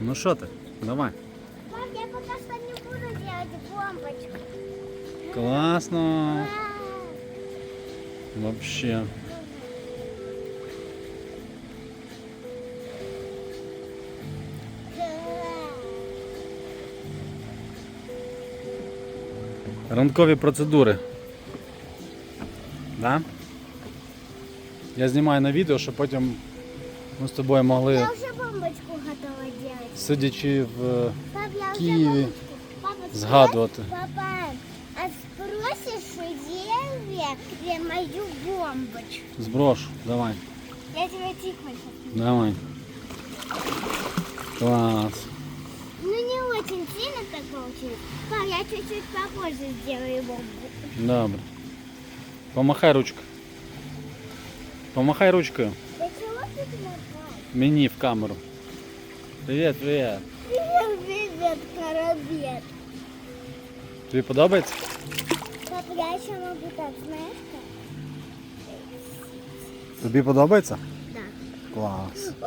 Ну що ти? Давай. Пап, я пока что не буду делать бомбочку. Класно. Вау. Вообще. Ранкові процедури. Да? Я знімаю на відео, щоб потім ми з тобою могли, Я уже бомбочку готова делать. сидячи в Пап, я уже Киеве бомбочку. Папа, згадувати. Папа, а спросишь у Еве где мою бомбочку? Зброшу. Давай. Я тебя тихо сейчас. Давай. Клас. Ну не очень сильно так получилось. Пап, я чуть-чуть попозже сделаю бомбу. Добре. Помахай ручкою. Помахай ручкою. Мені в камеру. Привіт, привіт. Привет, привет, коробец. Тобі подобається? Пап, я еще могу так, знаешь как? Тобі подобається? Да. Клас. О,